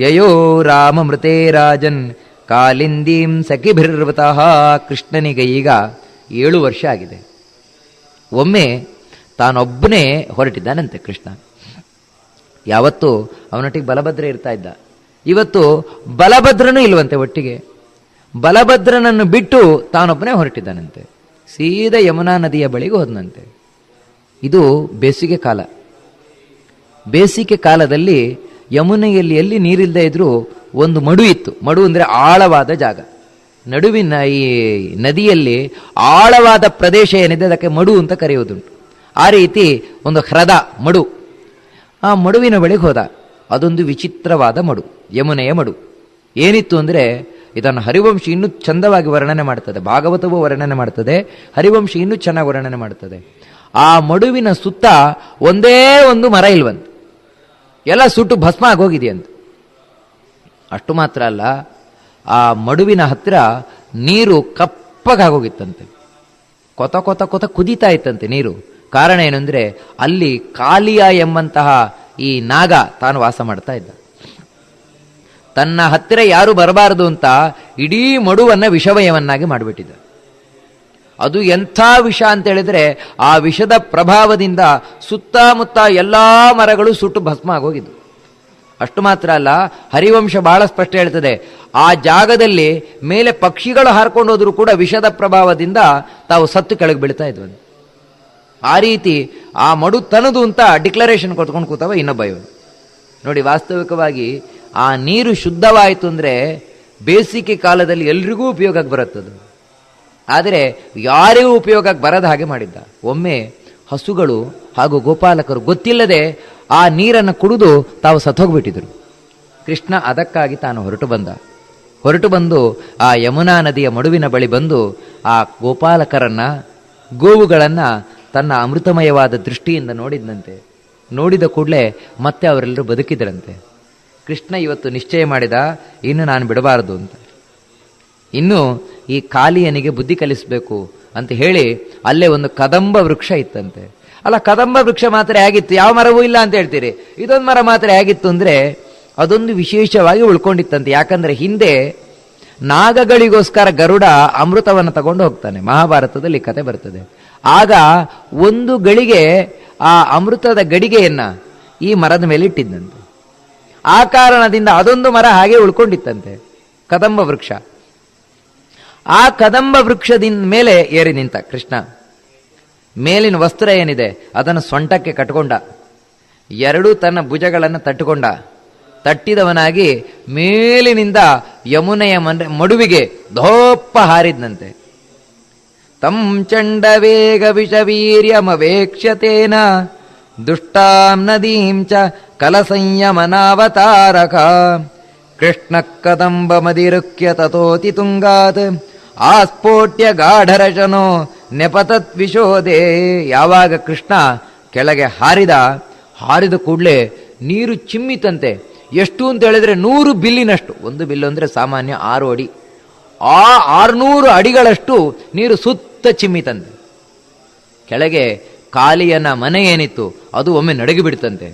ಯಯೋ ರಾಮಮೃತೆ ರಾಜನ್. ಕಾಲಿಂದೀಂ ಸಖಿಭಿರ್ವತಃ ಕೃಷ್ಣನಿಗೆ ಈಗ ಏಳು ವರ್ಷ ಆಗಿದೆ. ಒಮ್ಮೆ ತಾನೊಬ್ಬನೇ ಹೊರಟಿದ್ದಾನಂತೆ ಕೃಷ್ಣ. ಯಾವತ್ತು ಅವನೊಟ್ಟಿಗೆ ಬಲಭದ್ರ ಇರ್ತಾ ಇದ್ದ. ಇವತ್ತು ಬಲಭದ್ರನೂ ಇಲ್ವಂತೆ ಒಟ್ಟಿಗೆ. ಬಲಭದ್ರನನ್ನು ಬಿಟ್ಟು ತಾನೊಬ್ಬನೇ ಹೊರಟಿದ್ದಾನಂತೆ. ಸೀದಾ ಯಮುನಾ ನದಿಯ ಬಳಿಗೆ ಹೋದನಂತೆ. ಇದು ಬೇಸಿಗೆ ಕಾಲ. ಬೇಸಿಗೆ ಕಾಲದಲ್ಲಿ ಯಮುನೆಯಲ್ಲಿ ಎಲ್ಲಿ ನೀರಿಲ್ಲದೆ ಇದ್ದರೂ ಒಂದು ಮಡು ಇತ್ತು. ಮಡು ಅಂದರೆ ಆಳವಾದ ಜಾಗ. ನಡುವಿನ ಈ ನದಿಯಲ್ಲಿ ಆಳವಾದ ಪ್ರದೇಶ ಏನಿದೆ, ಅದಕ್ಕೆ ಮಡು ಅಂತ ಕರೆಯುವುದುಂಟು. ಆ ರೀತಿ ಒಂದು ಹ್ರದ, ಮಡು. ಆ ಮಡುವಿನ ಬಳಿಗೆ ಹೋದ. ಅದೊಂದು ವಿಚಿತ್ರವಾದ ಮಡು, ಯಮುನೆಯ ಮಡು. ಏನಿತ್ತು ಅಂದರೆ, ಇದನ್ನು ಹರಿವಂಶಿ ಇನ್ನೂ ಚಂದವಾಗಿ ವರ್ಣನೆ ಮಾಡ್ತದೆ. ಭಾಗವತವೂ ವರ್ಣನೆ ಮಾಡ್ತದೆ. ಹರಿವಂಶಿ ಇನ್ನೂ ಚೆನ್ನಾಗಿ ವರ್ಣನೆ ಮಾಡ್ತದೆ. ಆ ಮಡುವಿನ ಸುತ್ತ ಒಂದೇ ಒಂದು ಮರ ಇಲ್ವಂತೆ. ಎಲ್ಲ ಸುಟ್ಟು ಭಸ್ಮ ಆಗೋಗಿದೆಯಂತ ಅಷ್ಟು ಮಾತ್ರ ಅಲ್ಲ, ಆ ಮಡುವಿನ ಹತ್ತಿರ ನೀರು ಕಪ್ಪಗಾಗೋಗಿತ್ತಂತೆ ಕೊತ ಕೊತ ಕೊತ ಕುದೀತಾ ಇತ್ತಂತೆ ನೀರು. ಕಾರಣ ಏನಂದ್ರೆ ಅಲ್ಲಿ ಕಾಲಿಯ ಎಂಬಂತಹ ಈ ನಾಗ ತಾನು ವಾಸ ಮಾಡ್ತಾ ಇದ್ದ. ತನ್ನ ಹತ್ತಿರ ಯಾರು ಬರಬಾರದು ಅಂತ ಇಡೀ ಮಡುವನ್ನ ವಿಷಮಯವನ್ನಾಗಿ ಮಾಡಿಬಿಟ್ಟಿದ್ದ. ಅದು ಎಂಥ ವಿಷ ಅಂತ ಹೇಳಿದ್ರೆ ಆ ವಿಷದ ಪ್ರಭಾವದಿಂದ ಸುತ್ತಮುತ್ತ ಎಲ್ಲ ಮರಗಳು ಸುಟ್ಟು ಭಸ್ಮ ಆಗೋಗಿದ್ದು. ಅಷ್ಟು ಮಾತ್ರ ಅಲ್ಲ, ಹರಿವಂಶ ಬಹಳ ಸ್ಪಷ್ಟ ಹೇಳ್ತದೆ. ಆ ಜಾಗದಲ್ಲಿ ಮೇಲೆ ಪಕ್ಷಿಗಳು ಹಾರ್ಕೊಂಡು ಹೋದರೂ ಕೂಡ ವಿಷದ ಪ್ರಭಾವದಿಂದ ತಾವು ಸತ್ತು ಕೆಳಗೆ ಬೀಳ್ತಾ ಇದ್ವಿ ಆ ರೀತಿ ಆ ಮಡು ತನದು ಅಂತ ಡಿಕ್ಲರೇಷನ್ ಕೊಟ್ಕೊಂಡು ಕೂತವ ಇನ್ನೊಬ್ಬ ಇವನು. ನೋಡಿ, ವಾಸ್ತವಿಕವಾಗಿ ಆ ನೀರು ಶುದ್ಧವಾಯಿತು ಅಂದರೆ ಬೇಸಿಗೆ ಕಾಲದಲ್ಲಿ ಎಲ್ರಿಗೂ ಉಪಯೋಗಕ್ಕೆ ಬರುತ್ತದು. ಆದರೆ ಯಾರಿಗೂ ಉಪಯೋಗಕ್ಕೆ ಬರದ ಹಾಗೆ ಮಾಡಿದ್ದ. ಒಮ್ಮೆ ಹಸುಗಳು ಹಾಗೂ ಗೋಪಾಲಕರು ಗೊತ್ತಿಲ್ಲದೆ ಆ ನೀರನ್ನು ಕುಡಿದು ತಾವು ಸತ್ತೋಗ್ಬಿಟ್ಟಿದ್ರು. ಕೃಷ್ಣ ಅದಕ್ಕಾಗಿ ತಾನು ಹೊರಟು ಬಂದ. ಹೊರಟು ಬಂದು ಆ ಯಮುನಾ ನದಿಯ ಮಡುವಿನ ಬಳಿ ಬಂದು ಆ ಗೋಪಾಲಕರನ್ನ, ಗೋವುಗಳನ್ನು ತನ್ನ ಅಮೃತಮಯವಾದ ದೃಷ್ಟಿಯಿಂದ ನೋಡಿದ್ನಂತೆ. ನೋಡಿದ ಕೂಡಲೇ ಮತ್ತೆ ಅವರೆಲ್ಲರೂ ಬದುಕಿದ್ರಂತೆ. ಕೃಷ್ಣ ಇವತ್ತು ನಿಶ್ಚಯ ಮಾಡಿದ, ಇನ್ನು ನಾನು ಬಿಡಬಾರದು ಅಂತ. ಇನ್ನು ಈ ಕಾಲಿಯನಿಗೆ ಬುದ್ಧಿ ಕಲಿಸಬೇಕು ಅಂತ ಹೇಳಿ ಅಲ್ಲೇ ಒಂದು ಕದಂಬ ವೃಕ್ಷ ಇತ್ತಂತೆ. ಅಲ್ಲ, ಕದಂಬ ವೃಕ್ಷ ಮಾತ್ರ ಹೇಗಿತ್ತು? ಯಾವ ಮರವೂ ಇಲ್ಲ ಅಂತ ಹೇಳ್ತೀರಿ. ಇದೊಂದು ಮರ ಮಾತ್ರ ಹೇಗಿತ್ತು ಅಂದರೆ ಅದೊಂದು ವಿಶೇಷವಾಗಿ ಉಳ್ಕೊಂಡಿತ್ತಂತೆ. ಯಾಕಂದರೆ ಹಿಂದೆ ನಾಗಗಳಿಗೋಸ್ಕರ ಗರುಡ ಅಮೃತವನ್ನು ತಗೊಂಡು ಹೋಗ್ತಾನೆ. ಮಹಾಭಾರತದಲ್ಲಿ ಕತೆ ಬರ್ತದೆ. ಆಗ ಒಂದು ಗಳಿಗೆ ಆ ಅಮೃತದ ಗಡಿಗೆಯನ್ನು ಈ ಮರದ ಮೇಲೆ ಇಟ್ಟಿದ್ದಂತೆ. ಆ ಕಾರಣದಿಂದ ಅದೊಂದು ಮರ ಹಾಗೆ ಉಳ್ಕೊಂಡಿತ್ತಂತೆ. ಕದಂಬ ವೃಕ್ಷ. ಆ ಕದಂಬ ವೃಕ್ಷದಿಂದ ಮೇಲೆ ಏರಿ ನಿಂತ ಕೃಷ್ಣ. ಮೇಲಿನ ವಸ್ತ್ರ ಏನಿದೆ, ಅದನ್ನು ಸೊಂಟಕ್ಕೆ ಕಟ್ಕೊಂಡ. ಎರಡೂ ತನ್ನ ಭುಜಗಳನ್ನು ತಟ್ಟುಕೊಂಡ. ತಟ್ಟಿದವನಾಗಿ ಮೇಲಿನಿಂದ ಯಮುನೆಯ ಮನ, ಮಡುವಿಗೆ ಧೋಪ್ಪ ಹಾರಿದ್ನಂತೆ. ತಂ ಚಂಡ ವೇಗ ವಿಷವೀರ್ಯಮವೇಕ್ಷ್ಯತೇನ, ದುಷ್ಟಾಂ ನದೀಂ ಚ ಕಲಸಂಯಮನಾವತಾರಕ. ಕೃಷ್ಣ ಕದಂಬ ಮದಿರುಕ್ಯ ತತೋತಿ ತುಂಗಾತ್. ಆಸ್ಫೋಟ್ಯ ಗಾಢರಶನು ನೆಪತತ್ ವಿಶೋದೆ ಯಾವಾಗ ಕೃಷ್ಣ ಕೆಳಗೆ ಹಾರಿದ ಹಾರಿದ ಕೂಡಲೇ ನೀರು ಚಿಮ್ಮಿತಂತೆ. ಎಷ್ಟು ಅಂತ ಹೇಳಿದ್ರೆ ನೂರು ಬಿಲ್ಲಿನಷ್ಟು. ಒಂದು ಬಿಲ್ಲು ಅಂದರೆ ಸಾಮಾನ್ಯ ಆರು ಅಡಿ. ಆ ಆರುನೂರು ಅಡಿಗಳಷ್ಟು ನೀರು ಸುತ್ತ ಚಿಮ್ಮಿತಂತೆ. ಕೆಳಗೆ ಕಾಲಿಯನ ಮನೆ ಏನಿತ್ತು, ಅದು ಒಮ್ಮೆ ನಡಗಿಬಿಡ್ತಂತೆ.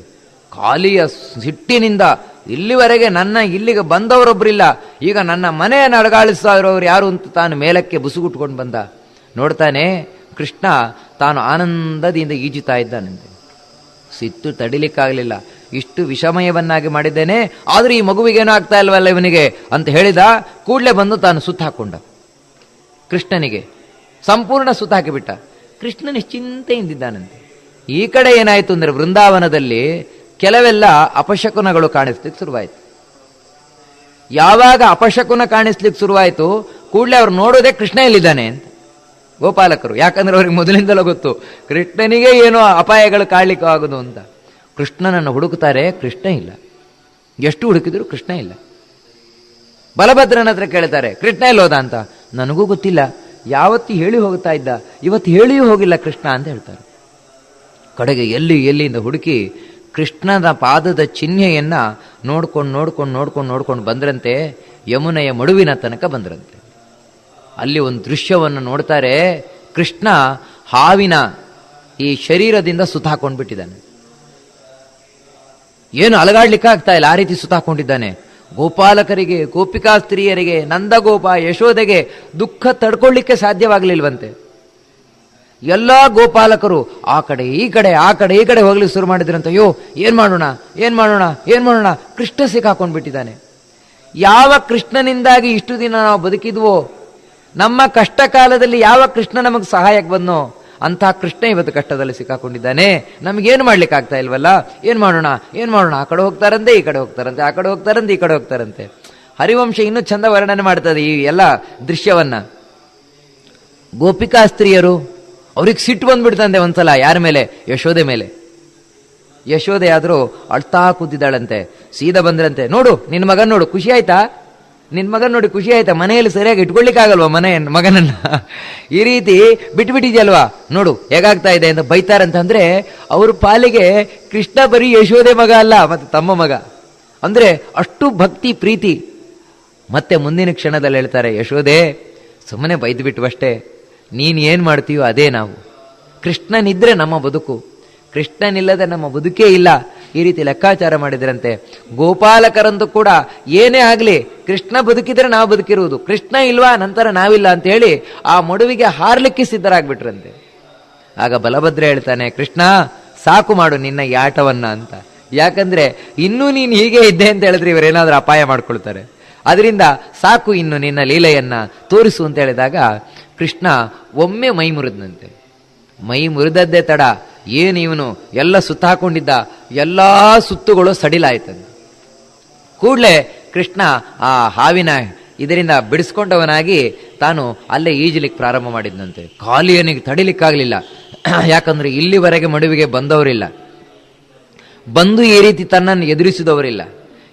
ಕಾಲಿಯ ಸಿಟ್ಟಿನಿಂದ ಇಲ್ಲಿವರೆಗೆ ನನ್ನ ಇಲ್ಲಿಗೆ ಬಂದವರೊಬ್ಬರಿಲ್ಲ ಈಗ ನನ್ನ ಮನೆಯನ್ನು ಅಡಗಾಳಿಸ್ತಾ ಇರೋರು ಯಾರು ಅಂತ ತಾನು ಮೇಲಕ್ಕೆ ಬುಸುಗುಟ್ಕೊಂಡು ಬಂದ. ನೋಡ್ತಾನೆ, ಕೃಷ್ಣ ತಾನು ಆನಂದದಿಂದ ಈಜುತ್ತಾ ಇದ್ದಾನಂತೆ. ಸಿತ್ತು ತಡಿಲಿಕ್ಕಾಗಲಿಲ್ಲ. ಇಷ್ಟು ವಿಷಮಯವನ್ನಾಗಿ ಮಾಡಿದ್ದೇನೆ, ಆದರೂ ಈ ಮಗುವಿಗೇನೂ ಆಗ್ತಾ ಇಲ್ವಲ್ಲ ಇವನಿಗೆ ಅಂತ ಹೇಳಿದ ಕೂಡಲೇ ಬಂದು ತಾನು ಸುತ್ತ ಹಾಕೊಂಡ. ಕೃಷ್ಣನಿಗೆ ಸಂಪೂರ್ಣ ಸುತ್ತ ಹಾಕಿಬಿಟ್ಟ. ಕೃಷ್ಣ ಚಿಂತೆಯಿಂದಿದ್ದಾನಂತೆ. ಈ ಕಡೆ ಏನಾಯಿತು ಅಂದರೆ ವೃಂದಾವನದಲ್ಲಿ ಕೆಲವೆಲ್ಲ ಅಪಶಕುನಗಳು ಕಾಣಿಸ್ಲಿಕ್ಕೆ ಶುರುವಾಯಿತು. ಯಾವಾಗ ಅಪಶಕುನ ಕಾಣಿಸ್ಲಿಕ್ಕೆ ಶುರುವಾಯಿತು, ಕೂಡಲೇ ಅವ್ರು ನೋಡೋದೇ ಕೃಷ್ಣ ಎಲ್ಲಿದ್ದಾನೆ ಅಂತ. ಗೋಪಾಲಕರು, ಯಾಕಂದ್ರೆ ಅವ್ರಿಗೆ ಮೊದಲಿಂದಲೂ ಗೊತ್ತು, ಕೃಷ್ಣನಿಗೆ ಏನೋ ಅಪಾಯಗಳು ಕಾಣಲಿಕ್ಕೆ ಆಗೋದು ಅಂತ. ಕೃಷ್ಣನನ್ನು ಹುಡುಕ್ತಾರೆ ಕೃಷ್ಣ ಇಲ್ಲ. ಎಷ್ಟು ಹುಡುಕಿದ್ರು ಕೃಷ್ಣ ಇಲ್ಲ. ಬಲಭದ್ರನ ಹತ್ರ ಕೇಳ್ತಾರೆ, ಕೃಷ್ಣ ಎಲ್ಲೋದ ಅಂತ. ನನಗೂ ಗೊತ್ತಿಲ್ಲ, ಯಾವತ್ತು ಹೇಳಿ ಹೋಗ್ತಾ ಇದ್ದ, ಇವತ್ತು ಹೇಳಿಯೂ ಹೋಗಿಲ್ಲ ಕೃಷ್ಣ ಅಂತ ಹೇಳ್ತಾರೆ. ಕಡೆಗೆ ಎಲ್ಲಿ ಎಲ್ಲಿಂದ ಹುಡುಕಿ ಕೃಷ್ಣನ ಪಾದದ ಚಿಹ್ನೆಯನ್ನು ನೋಡ್ಕೊಂಡು ನೋಡ್ಕೊಂಡು ನೋಡ್ಕೊಂಡು ನೋಡ್ಕೊಂಡು ಬಂದ್ರಂತೆ, ಯಮುನೆಯ ಮಡುವಿನ ತನಕ ಬಂದ್ರಂತೆ. ಅಲ್ಲಿ ಒಂದು ದೃಶ್ಯವನ್ನು ನೋಡ್ತಾರೆ, ಕೃಷ್ಣ ಹಾವಿನ ಈ ಶರೀರದಿಂದ ಸುತ್ತ ಹಾಕೊಂಡ್ಬಿಟ್ಟಿದ್ದಾನೆ. ಏನು ಅಲಗಾಡ್ಲಿಕ್ಕೆ ಆಗ್ತಾ ಇಲ್ಲ, ಆ ರೀತಿ ಸುತ್ತಾಕೊಂಡಿದ್ದಾನೆ ಗೋಪಾಲಕರಿಗೆ ಗೋಪಿಕಾ ಸ್ತ್ರೀಯರಿಗೆ ನಂದಗೋಪ ಯಶೋದೆಗೆ ದುಃಖ ತಡ್ಕೊಳ್ಳಿಕ್ಕೆ ಸಾಧ್ಯವಾಗಲಿಲ್ವಂತೆ. ಎಲ್ಲಾ ಗೋಪಾಲಕರು ಆ ಕಡೆ ಈ ಕಡೆ, ಆ ಕಡೆ ಈ ಕಡೆ ಹೋಗ್ಲಿಕ್ಕೆ ಶುರು ಮಾಡಿದ್ರಂತ ಅಯ್ಯೋ ಏನು ಮಾಡೋಣ ಏನು ಮಾಡೋಣ ಏನು ಮಾಡೋಣ? ಕೃಷ್ಣ ಸಿಕ್ಕಾಕೊಂಡ್ಬಿಟ್ಟಿದ್ದಾನೆ ಯಾವ ಕೃಷ್ಣನಿಂದಾಗಿ ಇಷ್ಟು ದಿನ ನಾವು ಬದುಕಿದ್ವೋ? ನಮ್ಮ ಕಷ್ಟ ಕಾಲದಲ್ಲಿ ಯಾವ ಕೃಷ್ಣ ನಮಗೆ ಸಹಾಯಕ್ಕೆ ಬಂದೋ ಅಂತಹ ಕೃಷ್ಣ ಇವತ್ತು ಕಷ್ಟದಲ್ಲಿ ಸಿಕ್ಕಾಕೊಂಡಿದ್ದಾನೆ ನಮಗೇನು ಮಾಡ್ಲಿಕ್ಕೆ ಆಗ್ತಾ ಇಲ್ವಲ್ಲ? ಏನು ಮಾಡೋಣ ಏನು ಮಾಡೋಣ? ಆ ಕಡೆ ಹೋಗ್ತಾರಂತೆ, ಈ ಕಡೆ ಹೋಗ್ತಾರಂತೆ, ಆ ಕಡೆ ಹೋಗ್ತಾರಂತೆ, ಈ ಕಡೆ ಹೋಗ್ತಾರಂತೆ. ಹರಿವಂಶ ಇನ್ನೂ ಚಂದ ವರ್ಣನೆ ಮಾಡ್ತದೆ ಈ ಎಲ್ಲ ದೃಶ್ಯವನ್ನ. ಗೋಪಿಕಾ ಸ್ತ್ರೀಯರು ಅವ್ರಿಗೆ ಸಿಟ್ಟು ಬಂದ್ಬಿಡ್ತಂತೆ ಒಂದ್ಸಲ, ಯಾರ ಮೇಲೆ? ಯಶೋದೆ ಮೇಲೆ. ಯಶೋದೆ ಆದರೂ ಅಳ್ತಾ ಕೂತಿದ್ದಾಳಂತೆ, ಸೀದಾ ಬಂದ್ರಂತೆ. ನೋಡು, ನಿನ್ನ ಮಗನ್ ನೋಡು, ಖುಷಿ ಆಯ್ತಾ? ನಿನ್ನ ಮಗನ್ ನೋಡಿ ಖುಷಿ ಆಯ್ತಾ? ಮನೆಯಲ್ಲಿ ಸರಿಯಾಗಿ ಇಟ್ಕೊಳ್ಳಿಕ್ಕಾಗಲ್ವಾ ಮನೆ ಮಗನನ್ನ? ಈ ರೀತಿ ಬಿಟ್ಬಿಟ್ಟಿದ್ಯಲ್ವಾ? ನೋಡು, ಹೇಗಾಗ್ತಾ ಇದೆ ಅಂತ ಬೈತಾರಂತ ಅಂದ್ರೆ ಅವ್ರ ಪಾಲಿಗೆ ಕೃಷ್ಣ ಬರೀ ಯಶೋದೆ ಮಗ ಅಲ್ಲ, ಮತ್ತೆ ತಮ್ಮ ಮಗ. ಅಂದ್ರೆ ಅಷ್ಟು ಭಕ್ತಿ, ಪ್ರೀತಿ. ಮತ್ತೆ ಮುಂದಿನ ಕ್ಷಣದಲ್ಲಿ ಹೇಳ್ತಾರೆ ಯಶೋದೆ ಸುಮ್ಮನೆ ಬೈದು ಬಿಟ್ಟು ನೀನ್ ಏನು ಮಾಡ್ತೀಯೋ ಅದೇ ನಾವು. ಕೃಷ್ಣನಿದ್ರೆ ನಮ್ಮ ಬದುಕು. ಕೃಷ್ಣನಿಲ್ಲದೆ ನಮ್ಮ ಬದುಕೇ ಇಲ್ಲ. ಈ ರೀತಿ ಲೆಕ್ಕಾಚಾರ ಮಾಡಿದ್ರಂತೆ. ಗೋಪಾಲಕರಂತೂ ಕೂಡ ಏನೇ ಆಗಲಿ, ಕೃಷ್ಣ ಬದುಕಿದ್ರೆ ನಾವು ಬದುಕಿರುವುದು. ಕೃಷ್ಣ ಇಲ್ವಾ, ನಂತರ ನಾವಿಲ್ಲ ಅಂತ ಹೇಳಿ ಆ ಮಡುವಿಗೆ ಹಾರ್ಲಿಕ್ಕೆ ಸಿದ್ಧರಾಗ್ಬಿಟ್ರಂತೆ. ಆಗ ಬಲಭದ್ರ ಹೇಳ್ತಾನೆ, ಕೃಷ್ಣ, ಸಾಕು ಮಾಡು ನಿನ್ನ ಈ ಆಟವನ್ನ ಅಂತ. ಯಾಕಂದ್ರೆ ಇನ್ನೂ ನೀನು ಹೀಗೆ ಇದ್ದೆ ಅಂತ ಹೇಳಿದ್ರೆ ಇವರೇನಾದ್ರೂ ಅಪಾಯ ಮಾಡ್ಕೊಳ್ತಾರೆ. ಅದರಿಂದ ಸಾಕು ಇನ್ನು ನಿನ್ನ ಲೀಲೆಯನ್ನ ತೋರಿಸು ಅಂತ ಹೇಳಿದಾಗ ಕೃಷ್ಣ ಒಮ್ಮೆ ಮೈ ಮುರಿದನಂತೆ. ಮೈ ಮುರಿದದ್ದೇ ತಡ, ಏನು ಇವನು ಎಲ್ಲ ಸುತ್ತ ಹಾಕೊಂಡಿದ್ದ, ಎಲ್ಲ ಸುತ್ತುಗಳು ಸಡಿಲಾಯ್ತಂತೆ. ಕೂಡಲೇ ಕೃಷ್ಣ ಆ ಹಾವಿನ ಇದರಿಂದ ಬಿಡಿಸ್ಕೊಂಡವನಾಗಿ ತಾನು ಅಲ್ಲೇ ಈಜಲಿಕ್ಕೆ ಪ್ರಾರಂಭ ಮಾಡಿದ್ನಂತೆ. ಕಾಲಿಯನಿಗೆ ತಡಿಲಿಕ್ಕಾಗಲಿಲ್ಲ. ಯಾಕಂದ್ರೆ ಇಲ್ಲಿವರೆಗೆ ಮಡುವಿಗೆ ಬಂದವರಿಲ್ಲ. ಬಂದು ಈ ರೀತಿ ತನ್ನನ್ನು ಎದುರಿಸಿದವರಿಲ್ಲ.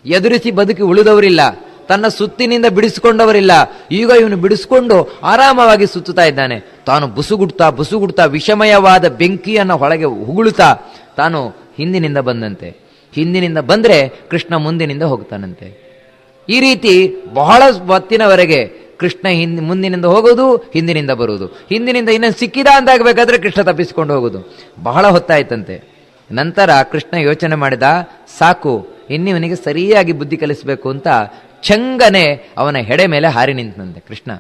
ಎದುರಿಸಿ ಬದುಕಿ ಉಳಿದವರಿಲ್ಲ. ತನ್ನ ಸುತ್ತಿನಿಂದ ಬಿಡಿಸಿಕೊಂಡವರಿಲ್ಲ. ಈಗ ಇವನು ಬಿಡಿಸಿಕೊಂಡು ಆರಾಮವಾಗಿ ಸುತ್ತುತ್ತಾ ಇದ್ದಾನೆ. ತಾನು ಬುಸುಗುಡ್ತಾ ಬುಸುಗುಡ್ತಾ ವಿಷಮಯವಾದ ಬೆಂಕಿಯನ್ನು ಹೊಳಗೆ ಉಗುಳುತ್ತಾ ತಾನು ಹಿಂದಿನಿಂದ ಬಂದಂತೆ. ಹಿಂದಿನಿಂದ ಬಂದರೆ ಕೃಷ್ಣ ಮುಂದಿನಿಂದ ಹೋಗ್ತಾನಂತೆ. ಈ ರೀತಿ ಬಹಳ ಹೊತ್ತಿನವರೆಗೆ ಕೃಷ್ಣ ಹಿಂದೆ ಮುಂದಿನಿಂದ ಹೋಗೋದು, ಹಿಂದಿನಿಂದ ಬರುವುದು. ಹಿಂದಿನಿಂದ ಇನ್ನೊಂದು ಸಿಕ್ಕಿದ ಅಂದಾಗಬೇಕಾದ್ರೆ ಕೃಷ್ಣ ತಪ್ಪಿಸಿಕೊಂಡು ಹೋಗೋದು. ಬಹಳ ಹೊತ್ತಾಯ್ತಂತೆ. ನಂತರ ಕೃಷ್ಣ ಯೋಚನೆ ಮಾಡಿದ, ಸಾಕು, ಇನ್ನಿವನಿಗೆ ಸರಿಯಾಗಿ ಬುದ್ಧಿ ಕಲಿಸಬೇಕು ಅಂತ ಚಂಗನೆ ಅವನ ಹೆಡೆ ಮೇಲೆ ಹಾರಿ ನಿಂತನಂತೆ ಕೃಷ್ಣ.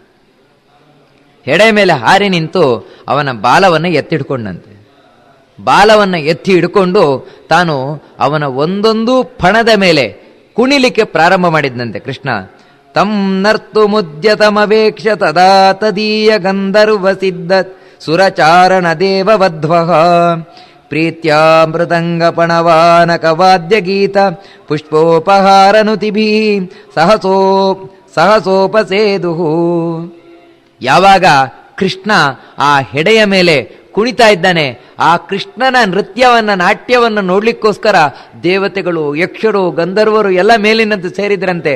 ಹೆಡೆ ಮೇಲೆ ಹಾರಿ ನಿಂತು ಅವನ ಬಾಲವನ್ನು ಎತ್ತಿಡ್ಕೊಂಡಂತೆ. ಬಾಲವನ್ನು ಎತ್ತಿ ಹಿಡ್ಕೊಂಡು ತಾನು ಅವನ ಒಂದೊಂದು ಫಣದ ಮೇಲೆ ಕುಣಿಲಿಕ್ಕೆ ಪ್ರಾರಂಭ ಮಾಡಿದ್ನಂತೆ ಕೃಷ್ಣ. ತಂ ನರ್ತು ಮುದ್ಯತಮವೇಕ್ಷ ತದಾ ತದೀಯ ಗಂಧರ್ವ ಸಿದ್ಧ ಸುರಚಾರಣ ದೇವವಧ್ವ. ಪ್ರೀತ್ಯ ಮೃದಂಗ ಪಣವಾನಕ ವಾದ್ಯ ಗೀತ ಪುಷ್ಪೋಪಹಾರನುತಿಭಿ, ಸಹಸೋ, ಸಹಸೋಪಸೇದುಹು. ಯಾವಾಗ ಕೃಷ್ಣ ಆ ಹೆಡೆಯ ಮೇಲೆ ಕುಣಿತಾ ಇದ್ದಾನೆ, ಆ ಕೃಷ್ಣನ ನೃತ್ಯವನ್ನ, ನಾಟ್ಯವನ್ನ ನೋಡ್ಲಿಕ್ಕೋಸ್ಕರ ದೇವತೆಗಳು, ಯಕ್ಷರು, ಗಂಧರ್ವರು ಎಲ್ಲ ಮೇಲಿನಂತೆ ಸೇರಿದ್ರಂತೆ.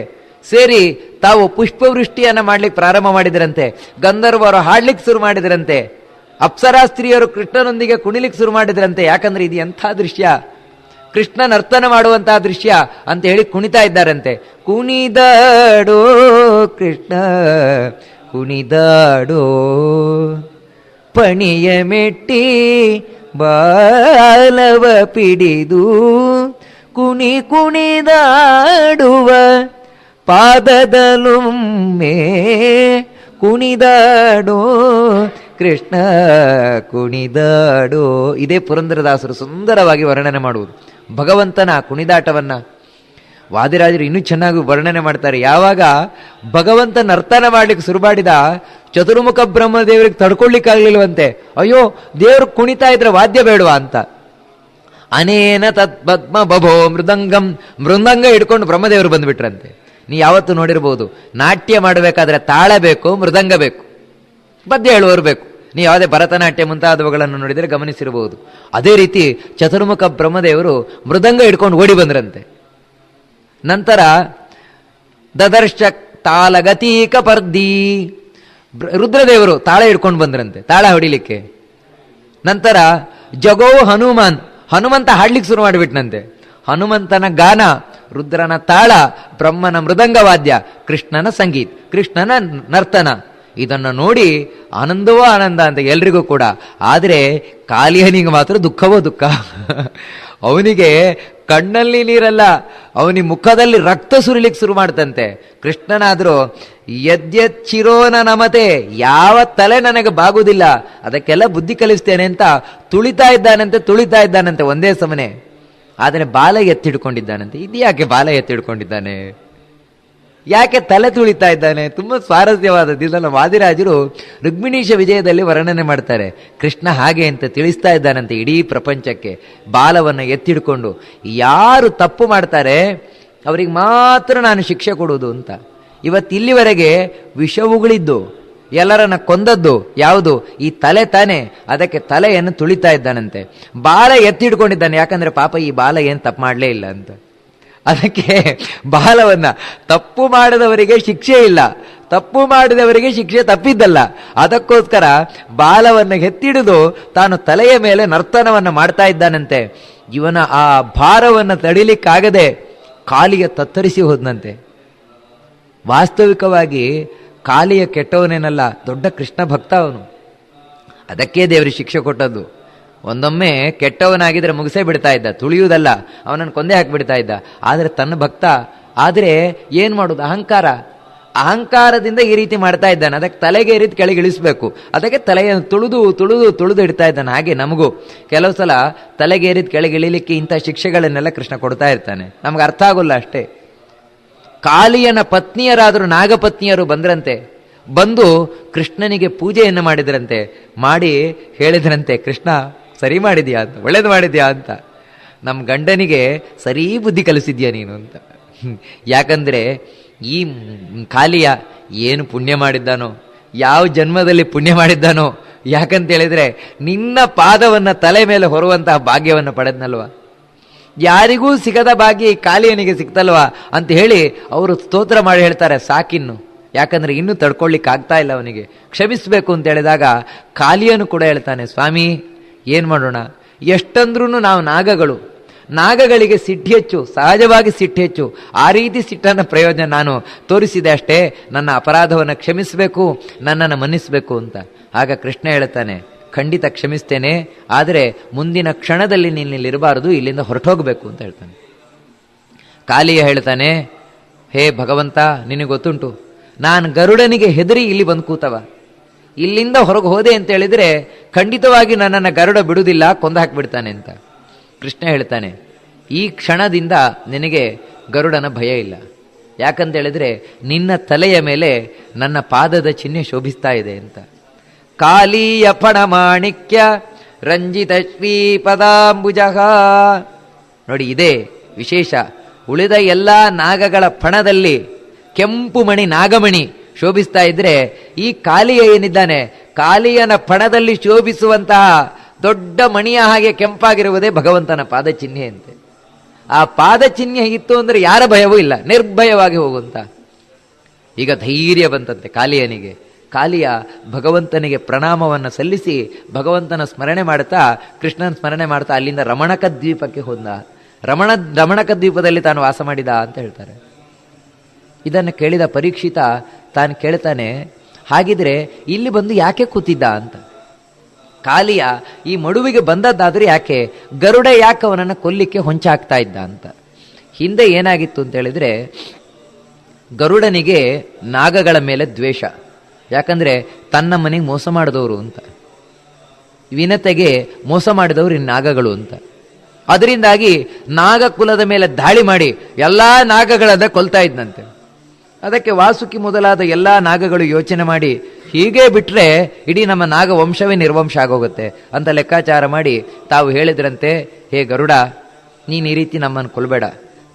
ಸೇರಿ ತಾವು ಪುಷ್ಪವೃಷ್ಟಿಯನ್ನ ಮಾಡ್ಲಿಕ್ಕೆ ಪ್ರಾರಂಭ ಮಾಡಿದ್ರಂತೆ, ಗಂಧರ್ವರು ಹಾಡ್ಲಿಕ್ಕೆ ಶುರು ಮಾಡಿದ್ರಂತೆ. ಅಪ್ಸರಾ ಸ್ತ್ರೀಯರು ಕೃಷ್ಣನೊಂದಿಗೆ ಕುಣಿಲಿಕ್ಕೆ ಶುರು ಮಾಡಿದ್ರಂತೆ. ಯಾಕಂದ್ರೆ ಇದು ಎಂಥ ದೃಶ್ಯ? ಕೃಷ್ಣ ನರ್ತನ ಮಾಡುವಂತಹ ದೃಶ್ಯ ಅಂತ ಹೇಳಿ ಕುಣಿತಾ ಇದ್ದಾರಂತೆ. ಕುಣಿದಾಡೋ ಕೃಷ್ಣ, ಕುಣಿದಾಡೋ ಪಣಿಯ ಮೆಟ್ಟಿ ಬಾಲವ ಪಿಡಿದು ಕುಣಿ ಕುಣಿದಾಡುವ ಪಾದದಲುಮ್ಮೆ ಕುಣಿದಾಡೋ ಕೃಷ್ಣ ಕುಣಿದಾಡೋ. ಇದೇ ಪುರಂದರದಾಸರು ಸುಂದರವಾಗಿ ವರ್ಣನೆ ಮಾಡುವುದು. ಭಗವಂತನ ಕುಣಿದಾಟವನ್ನ ವಾದಿರಾಜರು ಇನ್ನೂ ಚೆನ್ನಾಗಿ ವರ್ಣನೆ ಮಾಡ್ತಾರೆ. ಯಾವಾಗ ಭಗವಂತ ನರ್ತನ ಮಾಡ್ಲಿಕ್ಕೆ ಶುರು ಮಾಡಿದ ಚತುರ್ಮುಖ ಬ್ರಹ್ಮದೇವರಿಗೆ ತಡ್ಕೊಳ್ಳಿಕ್ಕಾಗ್ಲಿಲ್ವಂತೆ. ಅಯ್ಯೋ, ದೇವರು ಕುಣಿತಾ ಇದ್ರೆ ವಾದ್ಯ ಬೇಡವಾ ಅಂತ. ಅನೇನ ತತ್ ಪದ್ಮ ಬಭೋ ಮೃದಂಗಂ. ಮೃದಂಗ ಹಿಡ್ಕೊಂಡು ಬ್ರಹ್ಮದೇವರು ಬಂದ್ಬಿಟ್ರಂತೆ. ನೀ ಯಾವತ್ತು ನೋಡಿರ್ಬೋದು, ನಾಟ್ಯ ಮಾಡಬೇಕಾದ್ರೆ ತಾಳ ಬೇಕು, ಮೃದಂಗ ಬೇಕು. ಪದ್ಯ ಹೇಳುವರು ಬೇಕು. ನೀವು ಯಾವುದೇ ಭರತನಾಟ್ಯ ಮುಂತಾದವುಗಳನ್ನು ನೋಡಿದರೆ ಗಮನಿಸಿರಬಹುದು. ಅದೇ ರೀತಿ ಚತುರ್ಮುಖ ಬ್ರಹ್ಮದೇವರು ಮೃದಂಗ ಹಿಡ್ಕೊಂಡು ಓಡಿ ಬಂದ್ರಂತೆ. ನಂತರ ದದರ್ಶ ತಾಲಗತೀಕ ಪರ್ದಿ. ರುದ್ರದೇವರು ತಾಳ ಹಿಡ್ಕೊಂಡು ಬಂದ್ರಂತೆ, ತಾಳ ಹೊಡಿಲಿಕ್ಕೆ. ನಂತರ ಜಗೋ ಹನುಮಾನ್, ಹನುಮಂತ ಹಾಡ್ಲಿಕ್ಕೆ ಶುರು ಮಾಡಿಬಿಟ್ನಂತೆ. ಹನುಮಂತನ ಗಾನ, ರುದ್ರನ ತಾಳ, ಬ್ರಹ್ಮನ ಮೃದಂಗ ವಾದ್ಯ ಕೃಷ್ಣನ ಸಂಗೀತ, ಕೃಷ್ಣನ ನರ್ತನ. ಇದನ್ನು ನೋಡಿ ಆನಂದವೋ ಆನಂದ ಅಂತ ಎಲ್ರಿಗೂ ಕೂಡ. ಆದರೆ ಕಾಲಿಯನಿಗೆ ಮಾತ್ರ ದುಃಖವೋ ದುಃಖ? ಅವನಿಗೆ ಕಣ್ಣಲ್ಲಿ ನೀರಲ್ಲ, ಅವನಿ ಮುಖದಲ್ಲಿ ರಕ್ತ ಸುರಿಲಿಕ್ಕೆ ಶುರು ಮಾಡ್ತಂತೆ. ಕೃಷ್ಣನಾದರೂ, ಯದ್ಯಚ್ಚಿರೋನ ನಮತೆ, ಯಾವ ತಲೆ ನನಗೆ ಬಾಗುವುದಿಲ್ಲ, ಅದಕ್ಕೆಲ್ಲ ಬುದ್ಧಿ ಕಲಿಸ್ತೇನೆ ಅಂತ ತುಳಿತಾ ಇದ್ದಾನಂತೆ ತುಳಿತಾ ಇದ್ದಾನಂತೆ ಒಂದೇ ಸಮನೆ. ಆದರೆ ಬಾಲ ಎತ್ತಿಡ್ಕೊಂಡಿದ್ದಾನಂತೆ. ಇದು ಯಾಕೆ ಬಾಲ ಎತ್ತಿಡ್ಕೊಂಡಿದ್ದಾನೆ? ಯಾಕೆ ತಲೆ ತುಳಿತಾ ಇದ್ದಾನೆ? ತುಂಬ ಸ್ವಾರಸ್ಯವಾದ ಇದನ್ನು ವಾದಿರಾಜರು ರುಗ್ಮಿಣೀಶ ವಿಜಯದಲ್ಲಿ ವರ್ಣನೆ ಮಾಡ್ತಾರೆ. ಕೃಷ್ಣ ಹಾಗೆ ಅಂತ ತಿಳಿಸ್ತಾ ಇದ್ದಾನಂತೆ ಇಡೀ ಪ್ರಪಂಚಕ್ಕೆ. ಬಾಲವನ್ನು ಎತ್ತಿಡ್ಕೊಂಡು. ಯಾರು ತಪ್ಪು ಮಾಡ್ತಾರೆ? ಅವರಿಗೆ ಮಾತ್ರ ನಾನು ಶಿಕ್ಷೆ ಕೊಡೋದು ಅಂತ. ಇವತ್ತು ಇಲ್ಲಿವರೆಗೆ ವಿಷವುಗಳಿದ್ದು, ಎಲ್ಲರನ್ನ ಕೊಂದದ್ದು ಯಾವುದು? ಈ ತಲೆ ತಾನೆ. ಅದಕ್ಕೆ ತಲೆಯನ್ನು ತುಳಿತಾ ಇದ್ದಾನಂತೆ. ಬಾಲ ಎತ್ತಿಡ್ಕೊಂಡಿದ್ದಾನೆ. ಯಾಕಂದ್ರೆ ಪಾಪ ಈ ಬಾಲ ಏನು ತಪ್ಪು ಮಾಡಲೇ ಇಲ್ಲ ಅಂತ. ಅದಕ್ಕೆ ಬಾಲವನ್ನ ತಪ್ಪು ಮಾಡಿದವರಿಗೆ ಶಿಕ್ಷೆ ಇಲ್ಲ. ತಪ್ಪು ಮಾಡಿದವರಿಗೆ ಶಿಕ್ಷೆ ತಪ್ಪಿದ್ದಲ್ಲ. ಅದಕ್ಕೋಸ್ಕರ ಬಾಲವನ್ನು ಎತ್ತಿಡಿದು ತಾನು ತಲೆಯ ಮೇಲೆ ನರ್ತನವನ್ನು ಮಾಡ್ತಾ ಇದ್ದಾನಂತೆ. ಇವನ ಆ ಭಾರವನ್ನು ತಡಿಲಿಕ್ಕಾಗದೆ ಕಾಲಿಗೆ ತತ್ತರಿಸಿ ಹೋದನಂತೆ. ವಾಸ್ತವಿಕವಾಗಿ ಕಾಲಿಯ ಕೆಟ್ಟವನೇನಲ್ಲ, ದೊಡ್ಡ ಕೃಷ್ಣ ಭಕ್ತ ಅವನು. ಅದಕ್ಕೆ ದೇವರಿಗೆ ಶಿಕ್ಷೆ ಕೊಟ್ಟದ್ದು. ಒಂದೊಮ್ಮೆ ಕೆಟ್ಟವನಾಗಿದ್ರೆ ಮುಗಿಸೇ ಬಿಡ್ತಾ ಇದ್ದ, ತುಳಿಯುವುದಲ್ಲ, ಅವನನ್ನು ಕೊಂದೇ ಹಾಕಿಬಿಡ್ತಾ ಇದ್ದ. ಆದರೆ ತನ್ನ ಭಕ್ತ, ಆದರೆ ಏನು ಮಾಡೋದು? ಅಹಂಕಾರ. ಅಹಂಕಾರದಿಂದ ಈ ರೀತಿ ಮಾಡ್ತಾ ಇದ್ದಾನೆ. ಅದಕ್ಕೆ ತಲೆಗೆ ಈ ಕೆಳಗೆ ಇಳಿಸ್ಬೇಕು. ಅದಕ್ಕೆ ತಲೆಯನ್ನು ತುಳಿದು ತುಳಿದು ತುಳಿದು ಇಡ್ತಾ ಇದ್ದಾನೆ. ಹಾಗೆ ನಮಗೂ ಕೆಲವು ಸಲ ತಲೆಗೆ ಏರಿದ ಕೆಳಗೆ ಇಳಿಲಿಕ್ಕೆ ಇಂಥ ಶಿಕ್ಷೆಗಳನ್ನೆಲ್ಲ ಕೃಷ್ಣ ಕೊಡ್ತಾ ಇರ್ತಾನೆ. ನಮ್ಗೆ ಅರ್ಥ ಆಗೋಲ್ಲ ಅಷ್ಟೇ. ಕಾಲಿಯನ ಪತ್ನಿಯರಾದರೂ ನಾಗಪತ್ನಿಯರು ಬಂದ್ರಂತೆ, ಬಂದು ಕೃಷ್ಣನಿಗೆ ಪೂಜೆಯನ್ನು ಮಾಡಿದ್ರಂತೆ, ಮಾಡಿ ಹೇಳಿದ್ರಂತೆ, ಕೃಷ್ಣ ಸರಿ ಮಾಡಿದ್ಯಾ ಅಂತ, ಒಳ್ಳೇದು ಮಾಡಿದ್ಯಾ ಅಂತ. ನಮ್ಮ ಗಂಡನಿಗೆ ಸರಿ ಬುದ್ಧಿ ಕಲಿಸಿದ್ಯಾ ನೀನು ಅಂತ. ಯಾಕಂದರೆ ಈ ಖಾಲಿಯ ಏನು ಪುಣ್ಯ ಮಾಡಿದ್ದಾನೋ, ಯಾವ ಜನ್ಮದಲ್ಲಿ ಪುಣ್ಯ ಮಾಡಿದ್ದಾನೋ, ಯಾಕಂತ ಹೇಳಿದ್ರೆ ನಿನ್ನ ಪಾದವನ್ನು ತಲೆ ಮೇಲೆ ಹೊರುವಂತಹ ಭಾಗ್ಯವನ್ನು ಪಡೆದ್ನಲ್ವ? ಯಾರಿಗೂ ಸಿಗದ ಭಾಗ್ಯ ಈ ಕಾಲಿಯನಿಗೆ ಸಿಕ್ತಲ್ವಾ ಅಂತ ಹೇಳಿ ಅವರು ಸ್ತೋತ್ರ ಮಾಡಿ ಹೇಳ್ತಾರೆ, ಸಾಕಿನ್ನು. ಯಾಕಂದರೆ ಇನ್ನೂ ತಡ್ಕೊಳ್ಳಿಕ್ಕೆ ಆಗ್ತಾ ಇಲ್ಲ ಅವನಿಗೆ. ಕ್ಷಮಿಸಬೇಕು ಅಂತ ಹೇಳಿದಾಗ ಕಾಲಿಯನು ಕೂಡ ಹೇಳ್ತಾನೆ, ಸ್ವಾಮಿ ಏನ್ ಮಾಡೋಣ? ಎಷ್ಟಂದ್ರೂ ನಾವು ನಾಗಗಳು. ನಾಗಗಳಿಗೆ ಸಿಟ್ಟು ಹೆಚ್ಚು, ಸಹಜವಾಗಿ ಸಿಟ್ಟು ಹೆಚ್ಚು. ಆ ರೀತಿ ಸಿಟ್ಟನ್ನ ಪ್ರಯೋಜನ ನಾನು ತೋರಿಸಿದೆ ಅಷ್ಟೇ. ನನ್ನ ಅಪರಾಧವನ್ನು ಕ್ಷಮಿಸಬೇಕು, ನನ್ನನ್ನು ಮನ್ನಿಸಬೇಕು ಅಂತ. ಆಗ ಕೃಷ್ಣ ಹೇಳ್ತಾನೆ, ಖಂಡಿತ ಕ್ಷಮಿಸ್ತೇನೆ, ಆದರೆ ಮುಂದಿನ ಕ್ಷಣದಲ್ಲಿ ನಿನ್ನಲ್ಲಿರಬಾರದು ಇಲ್ಲಿಂದ ಹೊರಟೋಗ್ಬೇಕು, ಅಂತ ಹೇಳ್ತಾನೆ. ಕಾಲಿಯ ಹೇಳ್ತಾನೆ, ಹೇ ಭಗವಂತ, ನಿನಗೆ ಗೊತ್ತುಂಟು. ನಾನು ಗರುಡನಿಗೆ ಹೆದರಿ ಇಲ್ಲಿ ಬಂದು ಕೂತವ. ಇಲ್ಲಿಂದ ಹೊರಗೆ ಹೋದೆ ಅಂತ ಹೇಳಿದರೆ ಖಂಡಿತವಾಗಿ ನನ್ನನ್ನು ಗರುಡ ಬಿಡುವುದಿಲ್ಲ, ಕೊಂದು ಹಾಕಿಬಿಡ್ತಾನೆ ಅಂತ. ಕೃಷ್ಣ ಹೇಳ್ತಾನೆ, ಈ ಕ್ಷಣದಿಂದ ನಿನಗೆ ಗರುಡನ ಭಯ ಇಲ್ಲ. ಯಾಕಂತ ಹೇಳಿದ್ರೆ ನಿನ್ನ ತಲೆಯ ಮೇಲೆ ನನ್ನ ಪಾದದ ಚಿಹ್ನೆ ಶೋಭಿಸ್ತಾ ಇದೆ ಅಂತ. ಕಾಲೀಯ ಫಣಮಾಣಿಕ್ಯ ರಂಜಿತ ಶ್ರೀಪದಾಂಬುಜ ನೋಡಿ, ಇದೇ ವಿಶೇಷ. ಉಳಿದ ಎಲ್ಲ ನಾಗಗಳ ಪಣದಲ್ಲಿ ಕೆಂಪು ಮಣಿ ನಾಗಮಣಿ ಶೋಭಿಸ್ತಾ ಇದ್ರೆ ಈ ಕಾಲಿಯ ಏನಿದ್ದಾನೆ? ಕಾಲಿಯನ ಪಣದಲ್ಲಿ ಶೋಭಿಸುವಂತಹ ದೊಡ್ಡ ಮಣಿಯ ಹಾಗೆ ಕೆಂಪಾಗಿರುವುದೇ ಭಗವಂತನ ಪಾದ ಚಿಹ್ನೆ ಅಂತೆ. ಆ ಪಾದ ಚಿಹ್ನೆ ಇತ್ತು ಅಂದ್ರೆ ಯಾರ ಭಯವೂ ಇಲ್ಲ, ನಿರ್ಭಯವಾಗಿ ಹೋಗುವಂತ. ಈಗ ಧೈರ್ಯ ಬಂತಂತೆ ಕಾಲಿಯನಿಗೆ. ಕಾಲಿಯ ಭಗವಂತನಿಗೆ ಪ್ರಣಾಮವನ್ನು ಸಲ್ಲಿಸಿ ಭಗವಂತನ ಸ್ಮರಣೆ ಮಾಡ್ತಾ, ಕೃಷ್ಣನ ಸ್ಮರಣೆ ಮಾಡ್ತಾ ಅಲ್ಲಿಂದ ರಮಣಕ ದ್ವೀಪಕ್ಕೆ ಹೋದ. ರಮಣ ರಮಣಕ ದ್ವೀಪದಲ್ಲಿ ತಾನು ವಾಸ ಮಾಡಿದ ಅಂತ ಹೇಳ್ತಾರೆ. ಇದನ್ನು ಕೇಳಿದ ಪರೀಕ್ಷಿತ ತಾನು ಕೇಳ್ತಾನೆ, ಹಾಗಿದ್ರೆ ಇಲ್ಲಿ ಬಂದು ಯಾಕೆ ಕೂತಿದ್ದ ಅಂತ? ಕಾಲಿಯ ಈ ಮಡುವಿಗೆ ಬಂದದ್ದಾದ್ರೆ ಯಾಕೆ? ಗರುಡ ಯಾಕೆ ಅವನನ್ನು ಕೊಲ್ಲಿಕ್ಕೆ ಹೊಂಚಾಕ್ತಾ ಇದ್ದ ಅಂತ? ಹಿಂದೆ ಏನಾಗಿತ್ತು ಅಂತ ಹೇಳಿದ್ರೆ, ಗರುಡನಿಗೆ ನಾಗಗಳ ಮೇಲೆ ದ್ವೇಷ. ಯಾಕಂದ್ರೆ ತನ್ನ ಮನೆಗೆ ಮೋಸ ಮಾಡಿದವರು ಅಂತ. ವಿನತೆಗೆ ಮೋಸ ಮಾಡಿದವರು ಈ ನಾಗಗಳು ಅಂತ. ಅದರಿಂದಾಗಿ ನಾಗಕುಲದ ಮೇಲೆ ದಾಳಿ ಮಾಡಿ ಎಲ್ಲಾ ನಾಗಗಳನ್ನ ಕೊಲ್ತಾ ಇದ್ನಂತೆ. ಅದಕ್ಕೆ ವಾಸುಕಿ ಮೊದಲಾದ ಎಲ್ಲ ನಾಗಗಳು ಯೋಚನೆ ಮಾಡಿ, ಹೀಗೆ ಬಿಟ್ರೆ ಇಡೀ ನಮ್ಮ ನಾಗ ವಂಶವೇ ನಿರ್ವಂಶ ಆಗೋಗುತ್ತೆ ಅಂತ ಲೆಕ್ಕಾಚಾರ ಮಾಡಿ ತಾವು ಹೇಳಿದ್ರಂತೆ, ಹೇ ಗರುಡ, ನೀನು ಈ ರೀತಿ ನಮ್ಮನ್ನು ಕೊಲ್ಬೇಡ.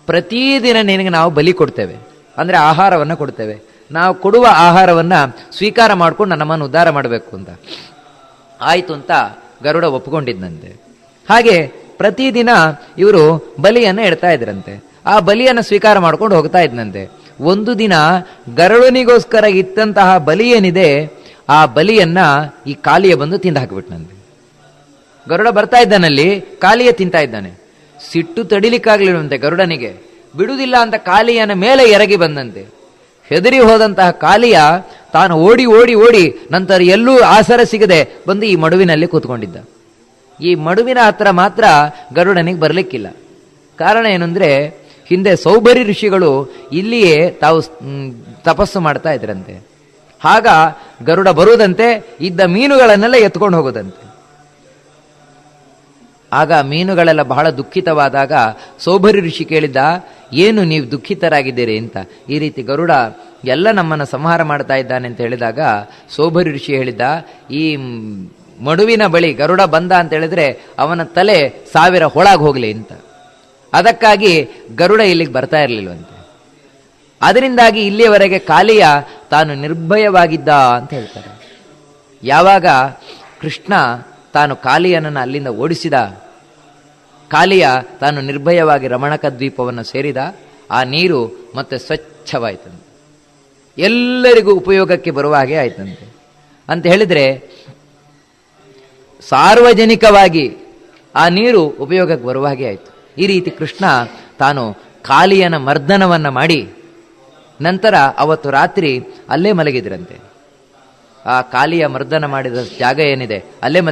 ಪ್ರತಿದಿನ ನಿನಗೆ ನಾವು ಬಲಿ ಕೊಡ್ತೇವೆ, ಅಂದರೆ ಆಹಾರವನ್ನು ಕೊಡ್ತೇವೆ. ನಾವು ಕೊಡುವ ಆಹಾರವನ್ನು ಸ್ವೀಕಾರ ಮಾಡ್ಕೊಂಡು ನಮ್ಮನ್ನು ಉದ್ಧಾರ ಮಾಡಬೇಕು ಅಂತ. ಆಯಿತು ಅಂತ ಗರುಡ ಒಪ್ಪಿಕೊಂಡಿದ್ದಂತೆ ಹಾಗೆ ಪ್ರತಿದಿನ ಇವರು ಬಲಿಯನ್ನು ಇಡ್ತಾ ಇದ್ರಂತೆ. ಆ ಬಲಿಯನ್ನು ಸ್ವೀಕಾರ ಮಾಡ್ಕೊಂಡು ಹೋಗ್ತಾ ಇದ್ನಂತೆ. ಒಂದು ದಿನ ಗರುಡನಿಗೋಸ್ಕರ ಇತ್ತಂತಹ ಬಲಿ ಏನಿದೆ, ಆ ಬಲಿಯನ್ನ ಈ ಕಾಲಿಯ ಬಂದು ತಿಂದು ಹಾಕಿಬಿಟ್ನಂತೆ. ಗರುಡ ಬರ್ತಾ ಇದ್ದಾನಲ್ಲಿ, ಕಾಲಿಯ ತಿಂತಾ ಇದ್ದಾನೆ. ಸಿಟ್ಟು ತಡಿಲಿಕ್ಕಾಗ್ಲಿಲ್ವಂತೆ ಗರುಡನಿಗೆ. ಬಿಡುವುದಿಲ್ಲ ಅಂತ ಕಾಲಿಯನ ಮೇಲೆ ಎರಗಿ ಬಂದಂತೆ. ಹೆದರಿ ಹೋದಂತಹ ಕಾಲಿಯ ತಾನು ಓಡಿ ಓಡಿ ಓಡಿ ನಂತರ ಎಲ್ಲೂ ಆಸರ ಸಿಗದೆ ಬಂದು ಈ ಮಡುವಿನಲ್ಲಿ ಕೂತ್ಕೊಂಡಿದ್ದ. ಈ ಮಡುವಿನ ಹತ್ರ ಮಾತ್ರ ಗರುಡನಿಗೆ ಬರಲಿಕ್ಕಿಲ್ಲ. ಕಾರಣ ಏನಂದ್ರೆ ಹಿಂದೆ ಸೌಭರಿ ಋಷಿಗಳು ಇಲ್ಲಿಯೇ ತಾವು ತಪಸ್ಸು ಮಾಡ್ತಾ ಇದ್ರಂತೆ. ಆಗ ಗರುಡ ಬರುವುದಂತೆ ಇದ್ದ ಮೀನುಗಳನ್ನೆಲ್ಲ ಎತ್ಕೊಂಡು ಹೋಗೋದಂತೆ. ಆಗ ಮೀನುಗಳೆಲ್ಲ ಬಹಳ ದುಃಖಿತವಾದಾಗ ಸೌಭರಿ ಋಷಿ ಕೇಳಿದ್ದ, ಏನು ನೀವು ದುಃಖಿತರಾಗಿದ್ದೀರಿ? ಅಂತ. ಈ ರೀತಿ ಗರುಡ ಎಲ್ಲ ನಮ್ಮನ್ನು ಸಂಹಾರ ಮಾಡ್ತಾ ಇದ್ದಾನೆ ಅಂತ ಹೇಳಿದಾಗ ಸೌಭರಿ ಋಷಿ ಹೇಳಿದ್ದ, ಈ ಮಡುವಿನ ಬಳಿ ಗರುಡ ಬಂದ ಅಂತ ಹೇಳಿದ್ರೆ ಅವನ ತಲೆ ಸಾವಿರ ಹೊಳಾಗಿ ಹೋಗಲಿ ಅಂತ. ಅದಕ್ಕಾಗಿ ಗರುಡ ಇಲ್ಲಿಗೆ ಬರ್ತಾ ಇರಲಿಲ್ವಂತೆ. ಅದರಿಂದಾಗಿ ಇಲ್ಲಿಯವರೆಗೆ ಕಾಲಿಯ ತಾನು ನಿರ್ಭಯವಾಗಿದ್ದ ಅಂತ ಹೇಳ್ತಾರೆ. ಯಾವಾಗ ಕೃಷ್ಣ ತಾನು ಕಾಲಿಯನನ್ನು ಅಲ್ಲಿಂದ ಓಡಿಸಿದ, ಕಾಲಿಯ ತಾನು ನಿರ್ಭಯವಾಗಿ ರಮಣಕ ದ್ವೀಪವನ್ನು ಸೇರಿದ, ಆ ನೀರು ಮತ್ತೆ ಸ್ವಚ್ಛವಾಯ್ತಂತೆ. ಎಲ್ಲರಿಗೂ ಉಪಯೋಗಕ್ಕೆ ಬರುವ ಹಾಗೆ ಆಯ್ತಂತೆ. ಅಂತ ಹೇಳಿದರೆ, ಸಾರ್ವಜನಿಕವಾಗಿ ಆ ನೀರು ಉಪಯೋಗಕ್ಕೆ ಬರುವ ಹಾಗೆ ಆಯಿತು. ಈ ರೀತಿ ಕೃಷ್ಣ ತಾನು ಕಾಲಿಯನ ಮರ್ದನವನ್ನ ಮಾಡಿ ನಂತರ ಅವತ್ತು ರಾತ್ರಿ ಅಲ್ಲೇ ಮಲಗಿದ್ರಂತೆ. ಆ ಕಾಲಿಯ ಮರ್ದನ ಮಾಡಿದ ಜಾಗ ಏನಿದೆ? ಅಲ್ಲೇ ಮಲಗಿ